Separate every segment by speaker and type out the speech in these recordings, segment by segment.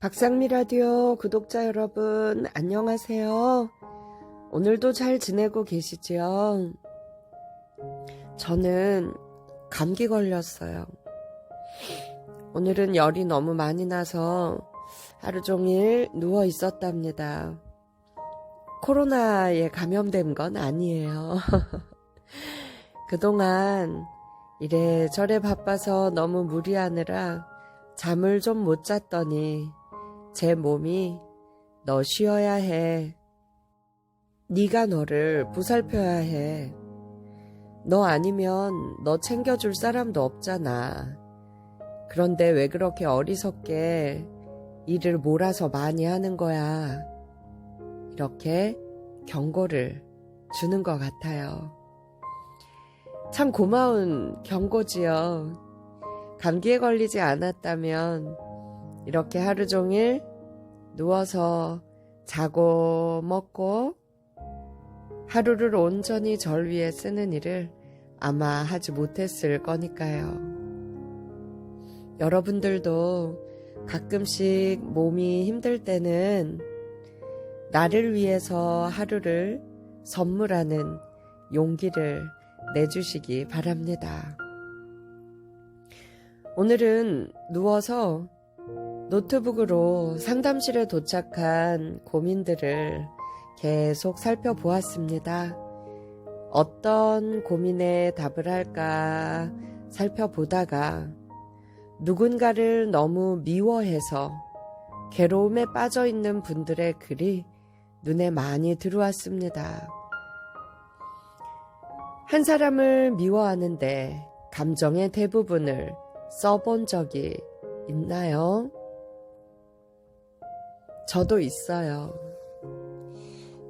Speaker 1: 박상미 라디오 구독자 여러분, 안녕하세요. 오늘도 잘 지내고 계시지요? 저는 감기 걸렸어요. 오늘은 열이 너무 많이 나서 하루 종일 누워 있었답니다. 코로나에 감염된 건 아니에요. 그동안 이래저래 바빠서 너무 무리하느라 잠을 좀 못 잤더니 제 몸이 너 쉬어야 해. 네가 너를 보살펴야 해. 너 아니면 너 챙겨줄 사람도 없잖아. 그런데 왜 그렇게 어리석게 일을 몰아서 많이 하는 거야. 이렇게 경고를 주는 것 같아요. 참 고마운 경고지요. 감기에 걸리지 않았다면 이렇게 하루 종일 누워서 자고 먹고 하루를 온전히 절 위해 쓰는 일을 아마 하지 못했을 거니까요. 여러분들도 가끔씩 몸이 힘들 때는 나를 위해서 하루를 선물하는 용기를 내주시기 바랍니다. 오늘은 누워서 노트북으로 상담실에 도착한 고민들을 계속 살펴보았습니다. 어떤 고민에 답을 할까 살펴보다가 누군가를 너무 미워해서 괴로움에 빠져 있는 분들의 글이 눈에 많이 들어왔습니다. 한 사람을 미워하는데 감정의 대부분을 써본 적이 있나요? 저도 있어요.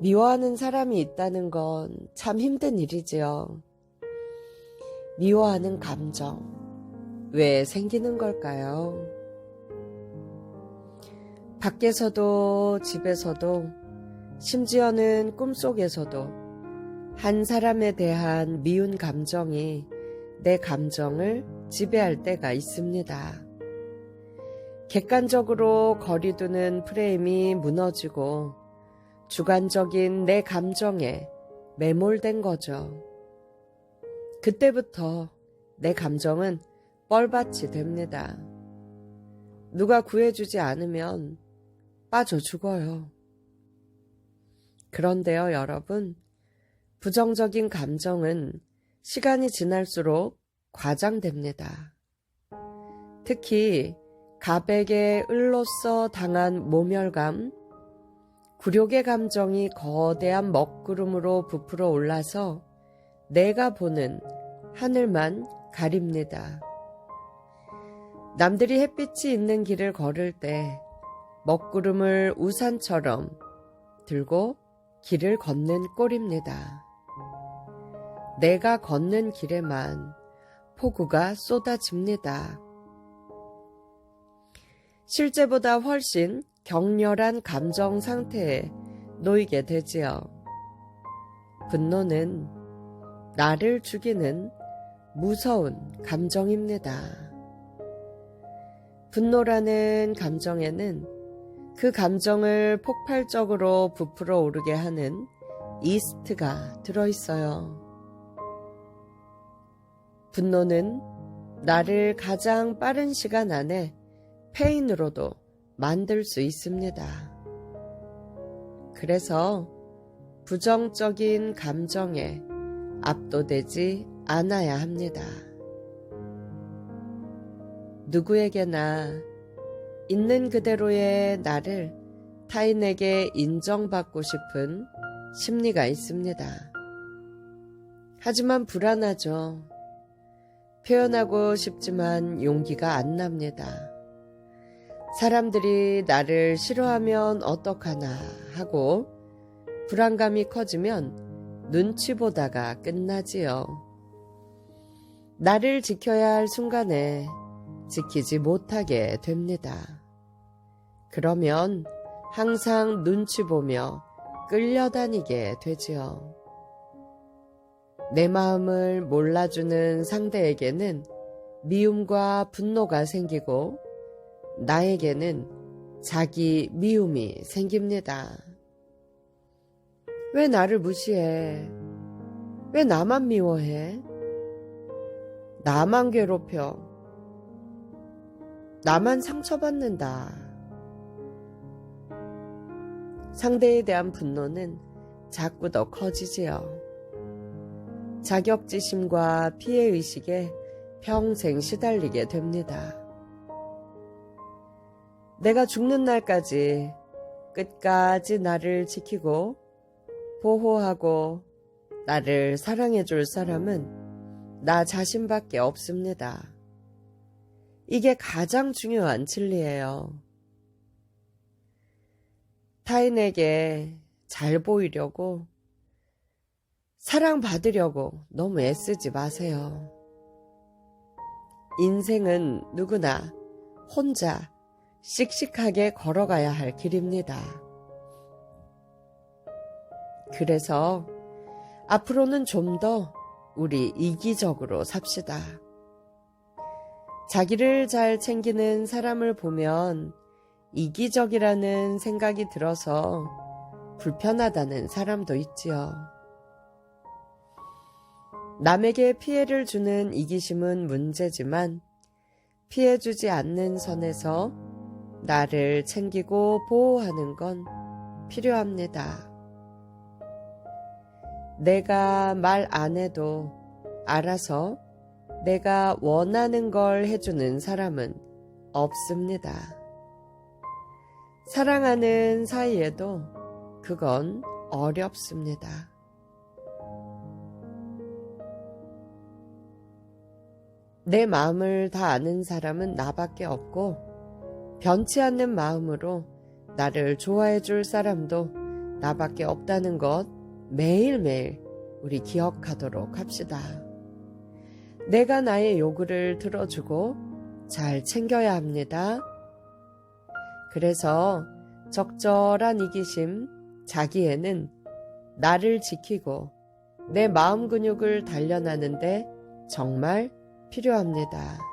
Speaker 1: 미워하는 사람이 있다는 건 참 힘든 일이지요. 미워하는 감정. 왜 생기는 걸까요? 밖에서도 집에서도 심지어는 꿈속에서도 한 사람에 대한 미운 감정이 내 감정을 지배할 때가 있습니다. 객관적으로 거리두는 프레임이 무너지고 주관적인 내 감정에 매몰된 거죠. 그때부터 내 감정은 뻘밭이 됩니다. 누가 구해주지 않으면 빠져 죽어요. 그런데요, 여러분. 부정적인 감정은 시간이 지날수록 과장됩니다. 특히 가백의 을로서 당한 모멸감, 굴욕의 감정이 거대한 먹구름으로 부풀어 올라서 내가 보는 하늘만 가립니다. 남들이 햇빛이 있는 길을 걸을 때 먹구름을 우산처럼 들고 길을 걷는 꼴입니다. 내가 걷는 길에만 폭우가 쏟아집니다. 실제보다 훨씬 격렬한 감정 상태에 놓이게 되지요. 분노는 나를 죽이는 무서운 감정입니다. 분노라는 감정에는 그 감정을 폭발적으로 부풀어 오르게 하는 이스트가 들어있어요. 분노는 나를 가장 빠른 시간 안에 페인으로도 만들 수 있습니다. 그래서 부정적인 감정에 압도되지 않아야 합니다. 누구에게나 있는 그대로의 나를 타인에게 인정받고 싶은 심리가 있습니다. 하지만 불안하죠. 표현하고 싶지만 용기가 안 납니다. 사람들이 나를 싫어하면 어떡하나 하고 불안감이 커지면 눈치 보다가 끝나지요. 나를 지켜야 할 순간에 지키지 못하게 됩니다. 그러면 항상 눈치 보며 끌려다니게 되지요. 내 마음을 몰라주는 상대에게는 미움과 분노가 생기고 나에게는 자기 미움이 생깁니다. 왜 나를 무시해? 왜 나만 미워해? 나만 괴롭혀. 나만 상처받는다. 상대에 대한 분노는 자꾸 더 커지지요. 자격지심과 피해의식에 평생 시달리게 됩니다. 내가 죽는 날까지 끝까지 나를 지키고 보호하고 나를 사랑해 줄 사람은 나 자신밖에 없습니다. 이게 가장 중요한 진리예요. 타인에게 잘 보이려고 사랑받으려고 너무 애쓰지 마세요. 인생은 누구나 혼자 씩씩하게 걸어가야 할 길입니다. 그래서 앞으로는 좀 더 우리 이기적으로 삽시다. 자기를 잘 챙기는 사람을 보면 이기적이라는 생각이 들어서 불편하다는 사람도 있지요. 남에게 피해를 주는 이기심은 문제지만 피해주지 않는 선에서 나를 챙기고 보호하는 건 필요합니다. 내가 말 안 해도 알아서 내가 원하는 걸 해주는 사람은 없습니다. 사랑하는 사이에도 그건 어렵습니다. 내 마음을 다 아는 사람은 나밖에 없고 변치 않는 마음으로 나를 좋아해 줄 사람도 나밖에 없다는 것 매일매일 우리 기억하도록 합시다. 내가 나의 요구를 들어주고 잘 챙겨야 합니다. 그래서 적절한 이기심, 자기애는 나를 지키고 내 마음 근육을 단련하는데 정말 필요합니다.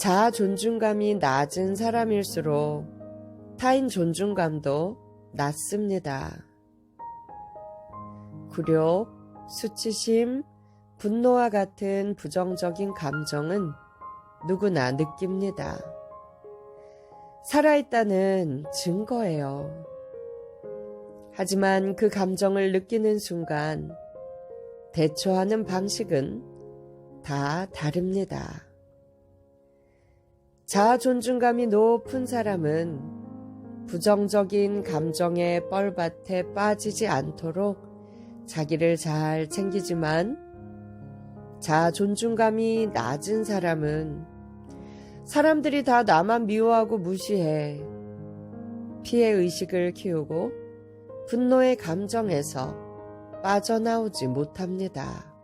Speaker 1: 자아 존중감이 낮은 사람일수록 타인 존중감도 낮습니다. 굴욕, 수치심, 분노와 같은 부정적인 감정은 누구나 느낍니다. 살아있다는 증거예요. 하지만 그 감정을 느끼는 순간 대처하는 방식은 다 다릅니다. 자아 존중감이 높은 사람은 부정적인 감정의 뻘밭에 빠지지 않도록 자기를 잘 챙기지만 자아 존중감이 낮은 사람은 사람들이 다 나만 미워하고 무시해 피해 의식을 키우고 분노의 감정에서 빠져나오지 못합니다.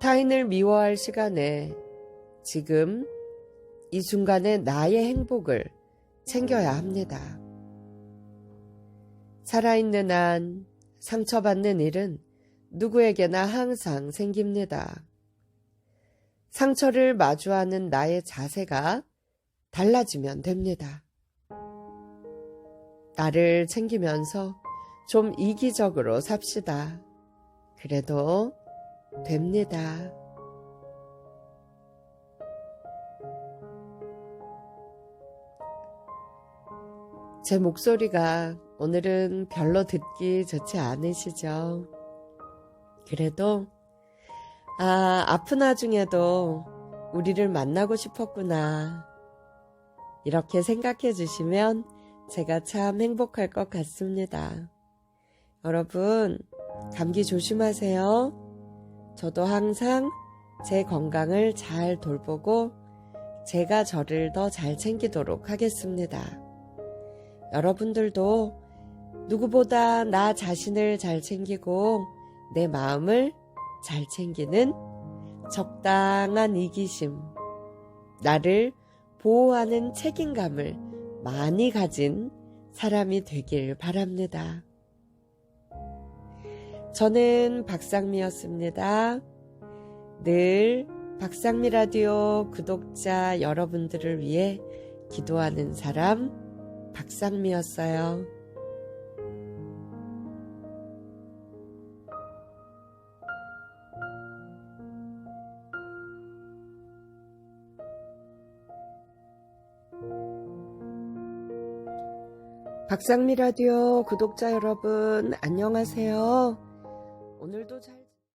Speaker 1: 타인을 미워할 시간에 지금 이 순간에 나의 행복을 챙겨야 합니다. 살아있는 한 상처받는 일은 누구에게나 항상 생깁니다. 상처를 마주하는 나의 자세가 달라지면 됩니다. 나를 챙기면서 좀 이기적으로 삽시다. 그래도 됩니다. 제 목소리가 오늘은 별로 듣기 좋지 않으시죠? 그래도, 아, 아픈 와중에도 우리를 만나고 싶었구나. 이렇게 생각해 주시면 제가 참 행복할 것 같습니다. 여러분, 감기 조심하세요. 저도 항상 제 건강을 잘 돌보고 제가 저를 더 잘 챙기도록 하겠습니다. 여러분들도 누구보다 나 자신을 잘 챙기고 내 마음을 잘 챙기는 적당한 이기심, 나를 보호하는 책임감을 많이 가진 사람이 되길 바랍니다. 저는 박상미였습니다. 늘 박상미 라디오 구독자 여러분들을 위해 기도하는 사람 박상미였어요. 박상미 라디오 구독자 여러분 안녕하세요. 오늘도 잘